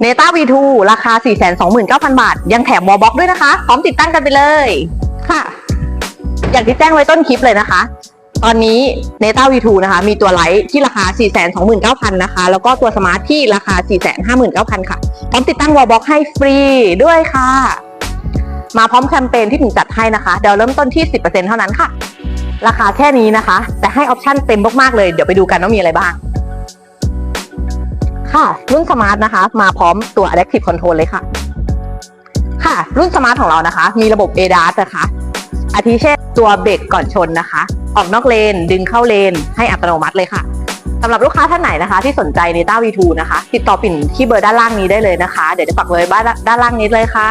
เนต้า V2 ราคา 429,000 บาท ยังแถมวอลบ็อกด้วยนะคะ พร้อมติดตั้งกันไปเลยค่ะ อย่างที่แจ้งไว้ต้นคลิปเลยนะคะ ตอนนี้ n e t a V2 นะคะ มีตัวไลท์ที่ราคา 429,000 นะคะ แล้วก็ตัวสมาร์ทที่ราคา 459,000 ค่ะ พร้อมติดตั้งวอลบ็อกให้ฟรีด้วยค่ะ มาพร้อมแคมเปญที่ถึงจัดให้นะคะ เดี๋ยวเริ่มต้นที่ 10%เท่านั้นค่ะ ราคาแค่นี้นะคะ แต่ให้ออปชั่นเต็มมากๆเลย เดี๋ยวไปดูกันว่ามีอะไรบ้าง ค่ะ รุ่นสมาร์ทนะคะ มาพร้อมตัว Adaptive Control เลยค่ะ ค่ะ รุ่นสมาร์ทของเรานะคะ มีระบบ ADAS นะคะ อาทิเช่นตัวเบรกก่อนชนนะคะ ออกนอกเลน ดึงเข้าเลน ให้อัตโนมัติเลยค่ะสำหรับลูกค้าท่านไหนนะคะ ที่สนใจในต้า V2 นะคะ ติดต่อปิ่นที่เบอร์ด้านล่างนี้ได้เลยนะคะ เดี๋ยวจะปักเบอร์ด้านล่างนี้เลยค่ะ